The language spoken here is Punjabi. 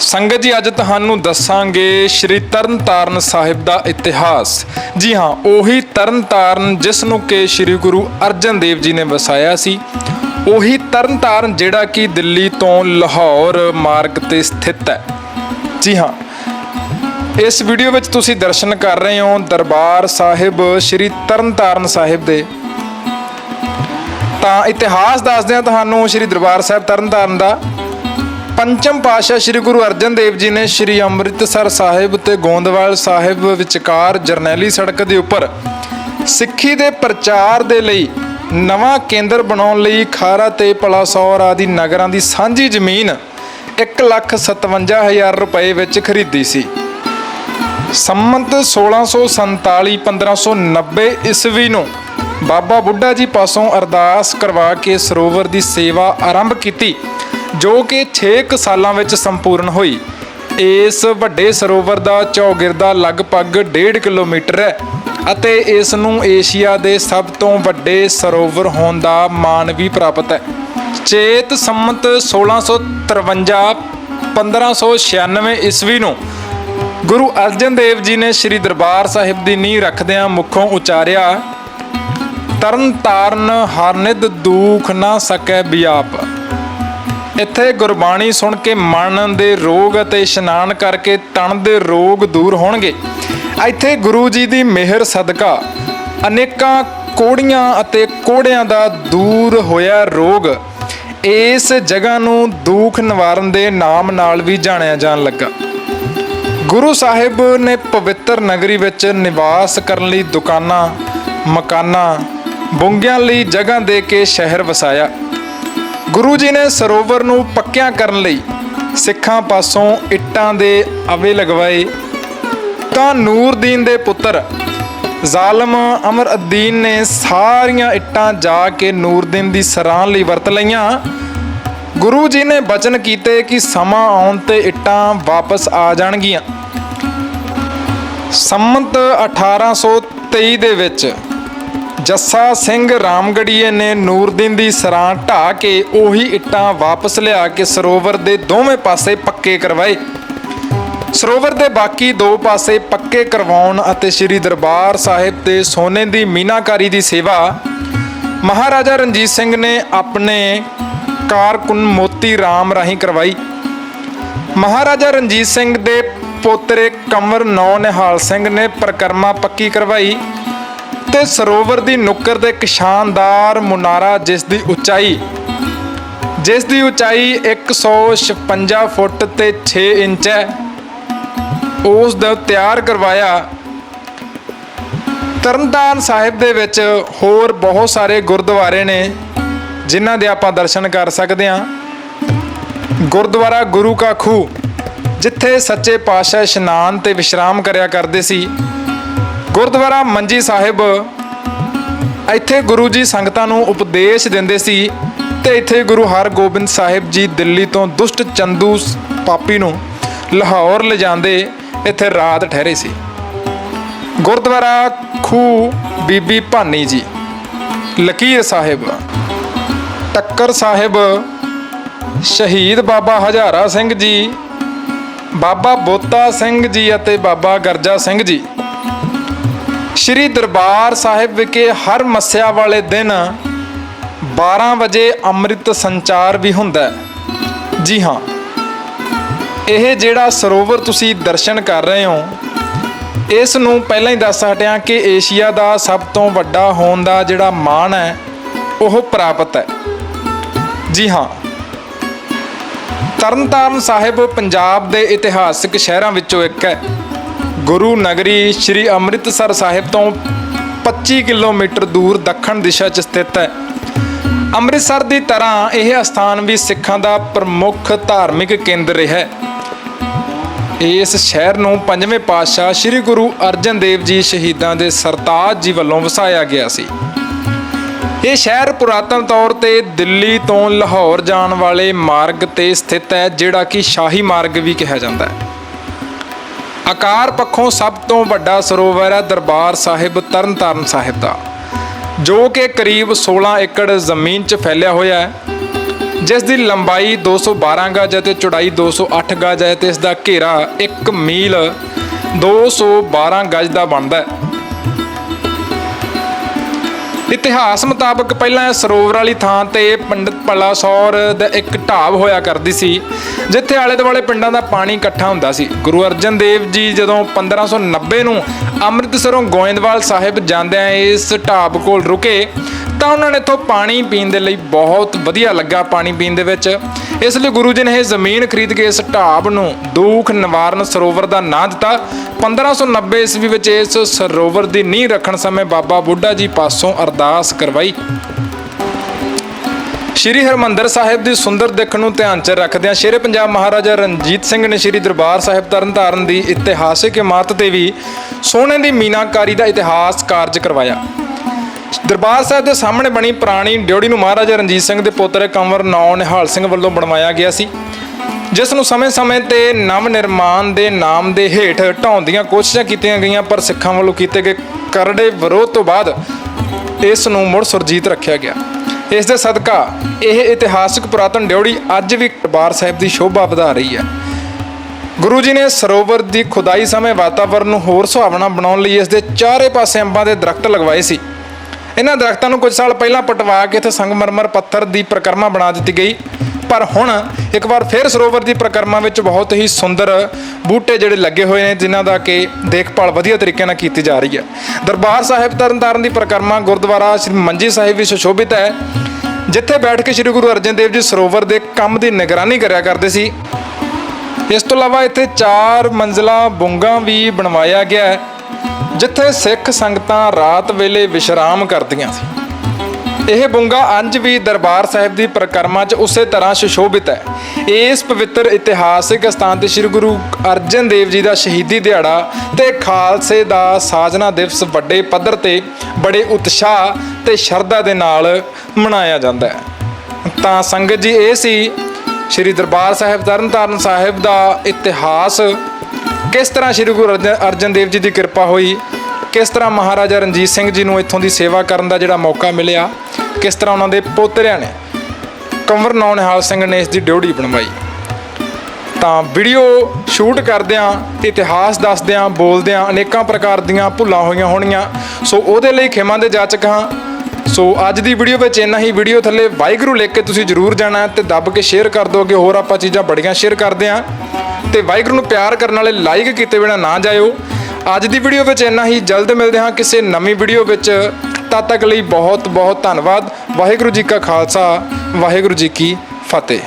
ਸੰਗਤ ਜੀ, ਅੱਜ ਤੁਹਾਨੂੰ ਦੱਸਾਂਗੇ ਸ਼੍ਰੀ ਤਰਨਤਾਰਨ ਸਾਹਿਬ ਦਾ ਇਤਿਹਾਸ। ਜੀ ਹਾਂ, ਉਹੀ ਤਰਨਤਾਰਨ ਜਿਸ ਨੂੰ ਕਿ ਸ਼੍ਰੀ ਗੁਰੂ ਅਰਜਨ ਦੇਵ ਜੀ ਨੇ ਵਸਾਇਆ ਸੀ। ਉਹੀ ਤਰਨਤਾਰਨ ਜਿਹੜਾ ਕਿ ਦਿੱਲੀ ਤੋਂ ਲਾਹੌਰ ਮਾਰਗ ਤੇ ਸਥਿਤ ਹੈ। ਜੀ ਹਾਂ, ਇਸ ਵੀਡੀਓ ਵਿੱਚ ਤੁਸੀਂ ਦਰਸ਼ਨ ਕਰ ਰਹੇ ਹੋ ਦਰਬਾਰ ਸਾਹਿਬ, ਸ਼੍ਰੀ ਤਰਨਤਾਰਨ ਸਾਹਿਬ ਦੇ। ਤਾਂ ਇਤਿਹਾਸ ਦੱਸਦੇ ਹਾਂ ਤੁਹਾਨੂੰ ਸ਼੍ਰੀ ਦਰਬਾਰ ਸਾਹਿਬ ਤਰਨਤਾਰਨ ਦਾ ਪੰਚਮ ਪਾਤਸ਼ਾਹ ਸ੍ਰੀ ਗੁਰੂ ਅਰਜਨ ਦੇਵ ਜੀ ਨੇ ਸ੍ਰੀ ਅੰਮ੍ਰਿਤਸਰ ਸਾਹਿਬ ਤੇ ਗੋਂਦਵਾਲ ਸਾਹਿਬ ਵਿਚਕਾਰ ਜਰਨੈਲੀ ਸੜਕ ਦੇ ਉੱਪਰ ਸਿੱਖੀ ਦੇ ਪ੍ਰਚਾਰ ਦੇ ਲਈ ਨਵਾਂ ਕੇਂਦਰ ਬਣਾਉਣ ਲਈ ਖਾਰਾ ਤੇ ਪਲਾਸੌਰ ਆਦਿ ਨਗਰਾਂ ਦੀ ਸਾਂਝੀ ਜ਼ਮੀਨ 157000 ਰੁਪਏ ਵਿੱਚ ਖਰੀਦੀ ਸੀ। ਸੰਮਤ 1647 1590 ਈਸਵੀ ਨੂੰ ਬਾਬਾ ਬੁੱਢਾ ਜੀ ਪਾਸੋਂ ਅਰਦਾਸ ਕਰਵਾ ਕੇ ਸਰੋਵਰ ਦੀ ਸੇਵਾ ਆਰੰਭ ਕੀਤੀ। ਜੋ ਕਿ 6 ਕੁ ਸਾਲਾਂ ਵਿੱਚ ਸੰਪੂਰਨ ਹੋਈ। ਇਸ ਵੱਡੇ ਸਰੋਵਰ ਦਾ ਚੌਗਿਰਦਾ ਲਗਭਗ 1.5 ਕਿਲੋਮੀਟਰ ਹੈ ਅਤੇ ਇਸ ਨੂੰ ਏਸ਼ੀਆ ਦੇ ਸਭ ਤੋਂ ਵੱਡੇ ਸਰੋਵਰ ਹੋਣ ਦਾ ਮਾਣ ਵੀ ਪ੍ਰਾਪਤ ਹੈ। ਚੇਤ ਸੰਮਤ 1653 1596 ਈਸਵੀ ਨੂੰ ਗੁਰੂ ਅਰਜਨ ਦੇਵ ਜੀ ਨੇ ਸ੍ਰੀ ਦਰਬਾਰ ਸਾਹਿਬ ਦੀ ਨੀਂਹ ਰੱਖਦਿਆਂ ਮੁਖੋਂ ਉਚਾਰਿਆ ਤਰਨ ਤਾਰਨ ਹਰਨਿਦ ਦੂਖ ਨਾ ਸਕੈ ਬਿਆਪ। ਇੱਥੇ ਗੁਰਬਾਣੀ ਸੁਣ ਕੇ ਮਨ ਦੇ ਰੋਗ ਅਤੇ ਇਸ਼ਨਾਨ ਕਰਕੇ ਤਨ ਦੇ ਰੋਗ ਦੂਰ ਹੋਣਗੇ। ਇੱਥੇ ਗੁਰੂ ਜੀ ਦੀ ਮਿਹਰ ਸਦਕਾ ਅਨੇਕਾਂ ਕੋੜੀਆਂ ਅਤੇ ਕੋੜਿਆਂ ਦਾ ਦੂਰ ਹੋਇਆ ਰੋਗ ਇਸ ਜਗ੍ਹਾ ਨੂੰ ਦੁੱਖ ਨਿਵਾਰਨ ਦੇ ਨਾਮ ਨਾਲ ਵੀ ਜਾਣਿਆ ਜਾਣ ਲੱਗਾ। ਗੁਰੂ ਸਾਹਿਬ ਨੇ ਪਵਿੱਤਰ ਨਗਰੀ ਵਿੱਚ ਨਿਵਾਸ ਕਰਨ ਲਈ ਦੁਕਾਨਾਂ, ਮਕਾਨਾਂ, ਬੁੰਗਿਆਂ ਲਈ ਜਗ੍ਹਾ ਦੇ ਕੇ ਸ਼ਹਿਰ ਵਸਾਇਆ। ਗੁਰੂ ਜੀ ਨੇ ਸਰੋਵਰ ਨੂੰ ਪੱਕਿਆਂ ਕਰਨ ਲਈ ਸਿੱਖਾਂ ਪਾਸੋਂ ਇੱਟਾਂ ਦੇ ਅਵੇ ਲਗਵਾਏ। ਤਾਂ ਨੂਰਦੀਨ ਦੇ ਪੁੱਤਰ ਜ਼ਾਲਮ ਅਮਰ ਅਦੀਨ ਨੇ ਸਾਰੀਆਂ ਇੱਟਾਂ ਜਾ ਕੇ ਨੂਰਦੀਨ ਦੀ ਸਰਾਂ ਲਈ ਵਰਤ ਲਈਆਂ। ਗੁਰੂ ਜੀ ਨੇ ਬਚਨ ਕੀਤੇ ਕਿ ਸਮਾਂ ਆਉਣ ਤੇ ਇੱਟਾਂ ਵਾਪਸ ਆ ਜਾਣਗੀਆਂ। ਸੰਮਤ 1823 ਦੇ ਵਿੱਚ ਜੱਸਾ ਸਿੰਘ ਰਾਮਗੜੀਏ ਨੇ ਨੂਰਦੀਨ ਦੀ ਸਰਾਂ ਢਾ ਕੇ ਉਹੀ ਇੱਟਾਂ ਵਾਪਸ ਲਿਆ ਕੇ ਸਰੋਵਰ ਦੇ ਦੋਵੇਂ ਪਾਸੇ ਪੱਕੇ ਕਰਵਾਏ। ਸਰੋਵਰ ਦੇ ਬਾਕੀ ਦੋ ਪਾਸੇ ਪੱਕੇ ਕਰਵਾਉਣ ਅਤੇ ਸ੍ਰੀ ਦਰਬਾਰ ਸਾਹਿਬ ਤੇ ਸੋਨੇ ਦੀ ਮੀਨਾਕਾਰੀ ਦੀ ਸੇਵਾ, ਮਹਾਰਾਜਾ ਰਣਜੀਤ ਸਿੰਘ ਨੇ ਆਪਣੇ ਕਾਰਕੁਨ ਮੋਤੀ ਰਾਮ ਰਾਹੀਂ ਕਰਵਾਈ। ਮਹਾਰਾਜਾ ਰਣਜੀਤ ਸਿੰਘ ਦੇ ਪੋਤਰੇ ਕੰਵਰ ਨੌ ਨਿਹਾਲ ਸਿੰਘ ਨੇ ਪ੍ਰਕਰਮਾ ਪੱਕੀ ਕਰਵਾਈ। ਤੇ ਸਰੋਵਰ ਦੀ ਨੁੱਕਰ ਤੇ ਇੱਕ ਸ਼ਾਨਦਾਰ ਮੁਨਾਰਾ ਜਿਸ ਦੀ ਉਚਾਈ, ਜਿਸ ਦੀ ਉਚਾਈ 156 ਫੁੱਟ ਤੇ 6 ਇੰਚ ਹੈ, ਉਸ ਦਾ ਤਿਆਰ ਕਰਵਾਇਆ ਤਰਨਤਾਰਨ ਸਾਹਿਬ ਦੇ ਵਿੱਚ ਹੋਰ ਬਹੁਤ ਸਾਰੇ ਗੁਰਦੁਆਰੇ ਨੇ, ਜਿਨ੍ਹਾਂ ਦੇ ਆਪਾਂ ਦਰਸ਼ਨ ਕਰ ਸਕਦੇ ਹਾਂ। ਗੁਰਦੁਆਰਾ ਗੁਰੂ ਕਾ ਖੂਹ ਜਿੱਥੇ ਸੱਚੇ ਪਾਤਸ਼ਾਹ ਇਸ਼ਨਾਨ ਤੇ ਵਿਸ਼ਰਾਮ ਕਰਿਆ ਕਰਦੇ ਸੀ। ਗੁਰਦੁਆਰਾ ਮੰਜੀ ਸਾਹਿਬ, ਇੱਥੇ ਗੁਰੂ ਜੀ ਸੰਗਤਾਂ ਨੂੰ ਉਪਦੇਸ਼ ਦਿੰਦੇ ਸੀ ਤੇ ਇੱਥੇ ਗੁਰੂ ਹਰਗੋਬਿੰਦ ਸਾਹਿਬ ਜੀ ਦਿੱਲੀ ਤੋਂ ਦੁਸ਼ਟ ਚੰਦੂ ਪਾਪੀ ਨੂੰ ਲਾਹੌਰ ਲਿਜਾਂਦੇ ਇੱਥੇ ਰਾਤ ਠਹਿਰੇ ਸੀ। ਗੁਰਦੁਆਰਾ ਖੂ ਬੀਬੀ ਭਾਨੀ ਜੀ, ਲਕੀਰ ਸਾਹਿਬ, ਟੱਕਰ ਸਾਹਿਬ, ਸ਼ਹੀਦ ਬਾਬਾ ਹਜ਼ਾਰਾ ਸਿੰਘ ਜੀ, ਬਾਬਾ ਬੋਤਾ ਸਿੰਘ ਜੀ ਅਤੇ ਬਾਬਾ ਗਰਜਾ ਸਿੰਘ ਜੀ। ਸ਼੍ਰੀ ਦਰਬਾਰ ਸਾਹਿਬ ਵਿਖੇ ਹਰ ਮੱਸਿਆ ਵਾਲੇ ਦਿਨ 12 ਵਜੇ ਅੰਮ੍ਰਿਤ ਸੰਚਾਰ ਵੀ ਹੁੰਦਾ ਹੈ। ਜੀ ਹਾਂ, ਇਹ ਜਿਹੜਾ ਸਰੋਵਰ ਤੁਸੀਂ ਦਰਸ਼ਨ ਕਰ ਰਹੇ ਹੋ, ਇਸ ਨੂੰ ਪਹਿਲਾਂ ਹੀ ਦੱਸ ਹਟਿਆ ਕਿ ਏਸ਼ੀਆ ਦਾ ਸਭ ਤੋਂ ਵੱਡਾ ਹੋਣ ਦਾ ਜਿਹੜਾ ਮਾਣ ਹੈ, ਉਹ ਪ੍ਰਾਪਤ ਹੈ। ਜੀ ਹਾਂ, ਤਰਨਤਾਰਨ ਸਾਹਿਬ ਪੰਜਾਬ ਦੇ ਇਤਿਹਾਸਕ ਸ਼ਹਿਰਾਂ ਵਿੱਚੋਂ ਇੱਕ ਹੈ। ਗੁਰੂ ਨਗਰੀ ਸ੍ਰੀ ਅੰਮ੍ਰਿਤਸਰ ਸਾਹਿਬ ਤੋਂ 25 ਕਿਲੋਮੀਟਰ ਦੂਰ ਦੱਖਣ ਦਿਸ਼ਾ 'ਚ ਸਥਿਤ ਹੈ। ਅੰਮ੍ਰਿਤਸਰ ਦੀ ਤਰ੍ਹਾਂ ਇਹ ਸਥਾਨ ਵੀ ਸਿੱਖਾਂ ਦਾ ਪ੍ਰਮੁੱਖ ਧਾਰਮਿਕ ਕੇਂਦਰ ਰਿਹਾ ਹੈ। ਇਸ ਸ਼ਹਿਰ ਨੂੰ ਪੰਜਵੇਂ ਪਾਤਸ਼ਾਹ ਸ੍ਰੀ ਗੁਰੂ ਅਰਜਨ ਦੇਵ ਜੀ ਸ਼ਹੀਦਾਂ ਦੇ ਸਰਤਾਜ ਜੀ ਵੱਲੋਂ ਵਸਾਇਆ ਗਿਆ ਸੀ। ਇਹ ਸ਼ਹਿਰ ਪੁਰਾਤਨ ਤੌਰ ਤੇ ਦਿੱਲੀ ਤੋਂ ਲਾਹੌਰ ਜਾਣ ਵਾਲੇ ਮਾਰਗ ਤੇ ਸਥਿਤ ਹੈ, ਜਿਹੜਾ ਕਿ ਸ਼ਾਹੀ ਮਾਰਗ ਵੀ ਕਿਹਾ ਜਾਂਦਾ ਹੈ। ਆਕਾਰ ਪੱਖੋਂ ਸਭ ਤੋਂ ਵੱਡਾ ਸਰੋਵਰ ਹੈ ਦਰਬਾਰ ਸਾਹਿਬ, ਤਰਨਤਾਰਨ ਸਾਹਿਬ ਦਾ, ਜੋ ਕਿ ਕਰੀਬ 16 ਏਕੜ ਜ਼ਮੀਨ 'ਚ ਫੈਲਿਆ ਹੋਇਆ ਹੈ। ਜਿਸ ਦੀ ਲੰਬਾਈ 212 ਗਜ ਅਤੇ ਚੌੜਾਈ 208 ਗਜ ਹੈ ਤੇ ਇਸ ਦਾ ਘੇਰਾ 1 ਮੀਲ 212 ਗਜ ਦਾ ਬਣਦਾ ਹੈ। ਇਤਿਹਾਸ ਮੁਤਾਬਕ ਪਹਿਲਾਂ ਸਰੋਵਰ ਵਾਲੀ ਥਾਂ ਤੇ ਪੰਡਿਤ ਪਲਾਸੌਰ ਦਾ ਇੱਕ ਢਾਬ ਹੋਇਆ ਕਰਦੀ ਸੀ, ਜਿੱਥੇ ਆਲੇ ਦੁਆਲੇ ਪਿੰਡਾਂ ਦਾ ਪਾਣੀ ਇਕੱਠਾ ਹੁੰਦਾ ਸੀ। ਗੁਰੂ ਅਰਜਨ ਦੇਵ ਜੀ ਜਦੋਂ 1590 ਨੂੰ ਅੰਮ੍ਰਿਤਸਰੋਂ ਗੋਇੰਦਵਾਲ ਸਾਹਿਬ ਜਾਂਦਿਆਂ ਇਸ ਢਾਬ ਕੋਲ ਰੁਕੇ ਤਾਂ ਉਹਨਾਂ ਨੇ ਇੱਥੋਂ ਪਾਣੀ ਪੀਣ ਦੇ ਲਈ ਬਹੁਤ ਵਧੀਆ ਲੱਗਾ ਪਾਣੀ ਪੀਣ ਦੇ ਵਿੱਚ। ਇਸ ਲਈ ਗੁਰੂ ਜੀ ਨੇ ਇਹ ਜ਼ਮੀਨ ਖਰੀਦ ਕੇ ਇਸ ਢਾਬ ਨੂੰ ਦੁੱਖ ਨਿਵਾਰਨ ਸਰੋਵਰ ਦਾ ਨਾਂ ਦਿੱਤਾ। 1590 ਈਸਵੀ ਵਿੱਚ ਇਸ ਸਰੋਵਰ ਦੀ ਨੀਂਹ ਰੱਖਣ ਸਮੇਂ ਬਾਬਾ ਬੁੱਢਾ ਜੀ ਪਾਸੋਂ ਅਰਦਾਸ ਕਰਵਾਈ। ਸ਼੍ਰੀ ਹਰਮੰਦਰ ਸਾਹਿਬ ਦੀ ਸੁੰਦਰ ਦਿੱਖ ਨੂੰ ਧਿਆਨ 'ਚ ਰੱਖਦਿਆਂ ਸ਼ੇਰੇ ਪੰਜਾਬ ਮਹਾਰਾਜਾ ਰਣਜੀਤ ਸਿੰਘ ਨੇ ਸ਼੍ਰੀ ਦਰਬਾਰ ਸਾਹਿਬ ਤਰਨਤਾਰਨ ਦੀ ਇਤਿਹਾਸਿਕ ਇਮਾਰਤ ਤੇ ਵੀ ਸੋਨੇ ਦੀ ਮੀਨਾਕਾਰੀ ਦਾ ਇਤਿਹਾਸ ਕਾਰਜ ਕਰਵਾਇਆ। ਦਰਬਾਰ ਸਾਹਿਬ ਦੇ ਸਾਹਮਣੇ ਬਣੀ ਪੁਰਾਣੀ ਡਿਉੜੀ ਨੂੰ ਮਹਾਰਾਜਾ ਰਣਜੀਤ ਸਿੰਘ ਦੇ ਪੁੱਤਰ ਕੰਵਰ ਨੌ ਨਿਹਾਲ ਸਿੰਘ ਵੱਲੋਂ ਬਣਵਾਇਆ ਗਿਆ ਸੀ। ਜਿਸ ਨੂੰ ਸਮੇਂ-ਸਮੇਂ ਤੇ ਨਵ ਨਿਰਮਾਣ ਦੇ ਨਾਮ ਦੇ ਹੇਠ ਢਾਉਣ ਦੀਆਂ ਕੋਸ਼ਿਸ਼ਾਂ ਕੀਤੀਆਂ ਗਈਆਂ, ਪਰ ਸਿੱਖਾਂ ਵੱਲੋਂ ਕੀਤੇ ਗਏ ਕਰੜੇ ਵਿਰੋਧ ਤੋਂ ਬਾਅਦ ਇਸ ਨੂੰ ਮੁੜ ਸੁਰਜੀਤ ਰੱਖਿਆ ਗਿਆ। ਇਸ ਦੇ ਸਦਕਾ ਇਹ ਇਤਿਹਾਸਕ ਪੁਰਾਤਨ ਡਿਉੜੀ ਅੱਜ ਵੀ ਦਰਬਾਰ ਸਾਹਿਬ ਦੀ ਸ਼ੋਭਾ ਵਧਾ ਰਹੀ ਹੈ। ਗੁਰੂ ਜੀ ਨੇ ਸਰੋਵਰ ਦੀ ਖੁਦਾਈ ਸਮੇਂ ਵਾਤਾਵਰਣ ਨੂੰ ਹੋਰ ਸੁਹਾਵਣਾ ਬਣਾਉਣ ਲਈ ਇਸ ਦੇ ਚਾਰੇ ਪਾਸੇ ਅੰਬਾਂ ਦੇ ਦਰਖਤ ਲਗਵਾਏ ਸੀ। ਇਹਨਾਂ ਦਰਖਤਾਂ ਨੂੰ ਕੁਝ ਸਾਲ ਪਹਿਲਾਂ ਪਟਵਾ ਕੇ ਇੱਥੇ ਸੰਗਮਰਮਰ ਪੱਥਰ ਦੀ ਪ੍ਰਕਰਮਾ ਬਣਾ ਦਿੱਤੀ ਗਈ। ਪਰ ਹੁਣ ਇੱਕ ਵਾਰ ਫਿਰ ਸਰੋਵਰ ਦੀ ਪ੍ਰਕਰਮਾ ਵਿੱਚ ਬਹੁਤ ਹੀ ਸੁੰਦਰ ਬੂਟੇ ਜਿਹੜੇ ਲੱਗੇ ਹੋਏ ਨੇ, ਜਿਨ੍ਹਾਂ ਦਾ ਕਿ ਦੇਖਭਾਲ ਵਧੀਆ ਤਰੀਕੇ ਨਾਲ ਕੀਤੀ ਜਾ ਰਹੀ ਹੈ। ਦਰਬਾਰ ਸਾਹਿਬ ਤਰਨਤਾਰਨ ਦੀ ਪ੍ਰਕਰਮਾ ਗੁਰਦੁਆਰਾ ਸ੍ਰੀ ਮੰਜੀ ਸਾਹਿਬ ਵੀ ਸੁਸ਼ੋਭਿਤ ਹੈ, ਜਿੱਥੇ ਬੈਠ ਕੇ ਸ੍ਰੀ ਗੁਰੂ ਅਰਜਨ ਦੇਵ ਜੀ ਸਰੋਵਰ ਦੇ ਕੰਮ ਦੀ ਨਿਗਰਾਨੀ ਕਰਿਆ ਕਰਦੇ ਸੀ। ਇਸ ਤੋਂ ਇਲਾਵਾ ਇੱਥੇ ਚਾਰ ਮੰਜ਼ਲਾ ਬੁੰਗਾ ਵੀ ਬਣਵਾਇਆ ਗਿਆ ਹੈ। ਜਿੱਥੇ ਸਿੱਖ ਸੰਗਤਾਂ ਰਾਤ ਵੇਲੇ ਵਿਸ਼ਰਾਮ ਕਰਦੀਆਂ ਸੀ। ਇਹ ਬੁੰਗਾ ਅੰਜ ਵੀ ਦਰਬਾਰ ਸਾਹਿਬ ਦੀ ਪ੍ਰਕਰਮਾ 'ਚ ਉਸੇ ਤਰ੍ਹਾਂ ਸੁਸ਼ੋਭਿਤ ਹੈ। ਇਸ ਪਵਿੱਤਰ ਇਤਿਹਾਸਿਕ ਸਥਾਨ ਤੇ ਸ੍ਰੀ ਗੁਰੂ ਅਰਜਨ ਦੇਵ ਜੀ ਦਾ ਸ਼ਹੀਦੀ ਦਿਹਾੜਾ ਤੇ ਖਾਲਸੇ ਦਾ ਸਾਜਨਾ ਦਿਵਸ ਵੱਡੇ ਪੱਧਰ ਤੇ ਬੜੇ ਉਤਸ਼ਾਹ ਤੇ ਸ਼ਰਧਾ ਦੇ ਨਾਲ ਮਨਾਇਆ ਜਾਂਦਾ ਹੈ। ਤਾਂ ਸੰਗਤ ਜੀ, ਇਹ ਸੀ ਸ੍ਰੀ ਦਰਬਾਰ ਸਾਹਿਬ, ਤਰਨਤਾਰਨ ਸਾਹਿਬ ਦਾ ਇਤਿਹਾਸ। ਕਿਸ ਤਰ੍ਹਾਂ ਸ੍ਰੀ ਗੁਰੂ ਅਰਜਨ- ਅਰਜਨ ਦੇਵ ਜੀ ਦੀ ਕਿਰਪਾ ਹੋਈ? ਕਿਸ ਤਰ੍ਹਾਂ ਮਹਾਰਾਜਾ ਰਣਜੀਤ ਸਿੰਘ ਜੀ ਨੂੰ ਇੱਥੋਂ ਦੀ ਸੇਵਾ ਕਰਨ ਦਾ ਜਿਹੜਾ ਮੌਕਾ ਮਿਲਿਆ? ਕਿਸ ਤਰ੍ਹਾਂ ਉਹਨਾਂ ਦੇ ਪੋਤਰਿਆਂ ਨੇ ਕੰਵਰ ਨੌ ਨਿਹਾਲ ਸਿੰਘ ਨੇ ਇਸ ਦੀ ਡਿਉੜੀ ਬਣਵਾਈ? ਤਾਂ ਵੀਡੀਓ ਸ਼ੂਟ ਕਰਦਿਆਂ ਇਤਿਹਾਸ ਦੱਸਦਿਆਂ ਬੋਲਦਿਆਂ ਅਨੇਕਾਂ ਪ੍ਰਕਾਰ ਦੀਆਂ ਭੁੱਲਾਂ ਹੋਈਆਂ ਹੋਣੀਆਂ। ਸੋ ਉਹਦੇ ਲਈ ਖਿਮਾ ਦੇ ਜਾਚਕ ਹਾਂ। ਸੋ ਅੱਜ ਦੀ ਵੀਡੀਓ ਵਿੱਚ ਇੰਨਾ ਹੀ। ਵੀਡੀਓ ਥੱਲੇ ਵਾਹਿਗੁਰੂ ਲਿਖ ਕੇ ਤੁਸੀਂ ਜਰੂਰ ਜਾਣਾ ਤੇ ਦੱਬ ਕੇ ਸ਼ੇਅਰ ਕਰ ਦਿਓ ਅੱਗੇ ਹੋਰ ਆਪਾਂ ਚੀਜ਼ਾਂ ਬੜੀਆਂ ਸ਼ੇਅਰ ਕਰਦੇ ਹਾਂ। ਤੇ ਵਾਹਿਗੁਰੂ ਨੂੰ ਪਿਆਰ ਕਰਨ ਵਾਲੇ ਲਾਈਕ ਕੀਤੇ ਬਿਨਾ ਨਾ ਜਾਇਓ। ਅੱਜ ਦੀ ਵੀਡੀਓ ਵਿੱਚ ਇੰਨਾ ਹੀ। ਜਲਦ ਮਿਲਦੇ ਹਾਂ ਕਿਸੇ ਨਵੀਂ ਵੀਡੀਓ ਵਿੱਚ। ਤਦ ਤੱਕ ਲਈ ਬਹੁਤ ਬਹੁਤ ਧੰਨਵਾਦ। ਵਾਹਿਗੁਰੂ ਜੀ ਕਾ ਖਾਲਸਾ। ਵਾਹਿਗੁਰੂ ਜੀ ਕੀ ਫਤਿਹ।